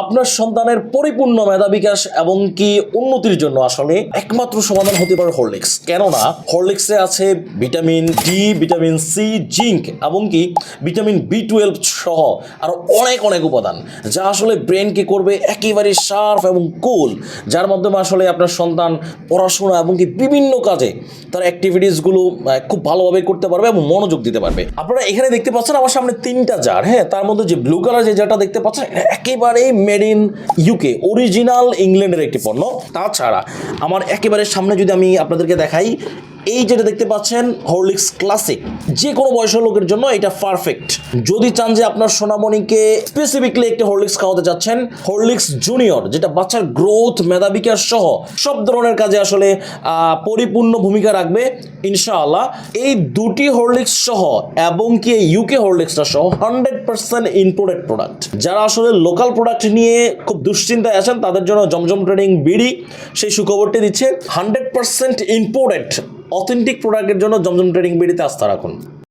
আপনার সন্তানের পরিপূর্ণ মেধা বিকাশ এবং কি উন্নতির জন্য আসলে একমাত্র সমাধান হতে পারে হরলিক্স কেননা হরলিক্সে আছে vitamin D vitamin C zinc এবং কি ভিটামিন বি টুয়েলভ সহ আরও অনেক অনেক উপাদান, যা আসলে ব্রেনকে করবে একেবারে শার্প এবং কুল যার মাধ্যমে আসলে আপনার সন্তান পড়াশোনা এবং কি বিভিন্ন কাজে তার অ্যাক্টিভিটিসগুলো খুব ভালোভাবে করতে পারবে এবং মনোযোগ দিতে পারবে। আপনারা এখানে দেখতে পাচ্ছেন আমার সামনে তিনটা জার হ্যাঁ তার মধ্যে যে ব্লু কালার যে জারটা দেখতে পাচ্ছেন একেবারেই মেড ইন ইউকে অরিজিনাল ইংল্যান্ডের একটি পণ্য। তাছাড়া, আমার একেবারে সামনে যদি আমি আপনাদেরকে দেখাই এই যেটা দেখতে পাচ্ছেন হরলিক্স ক্লাসিক যে কোনো বয়সের লোকের জন্য এটা পারফেক্ট যদি চান যে আপনার সোনামণিকে স্পেসিফিকলি একটি হরলিক্স খাওয়াতে চাচ্ছেন হরলিক্স জুনিয়র যেটা বাচ্চার গ্রোথ মেধা বিকাশ সহ সব ধরনের কাজে আসলে পরিপূর্ণ ভূমিকা রাখবে, ইনশাআল্লাহ। এই দুটি হরলিক্স সহ এবং কি ইউকে হরলিক্সটা সহ হান্ড্রেড পার্সেন্ট ইম্পোর্টেড প্রোডাক্ট যারা আসলে লোকাল প্রোডাক্ট নিয়ে খুব দুশ্চিন্তায় আছেন, তাদের জন্য জমজম ট্রেডিং বিডি, সেই সুখবরটি দিচ্ছে হান্ড্রেড পার্সেন্ট ইম্পোর্টেড অথেন্টিক প্রোডাক্টের জন্য জমজম ট্রেডিং বিডিতে আস্থা রাখুন।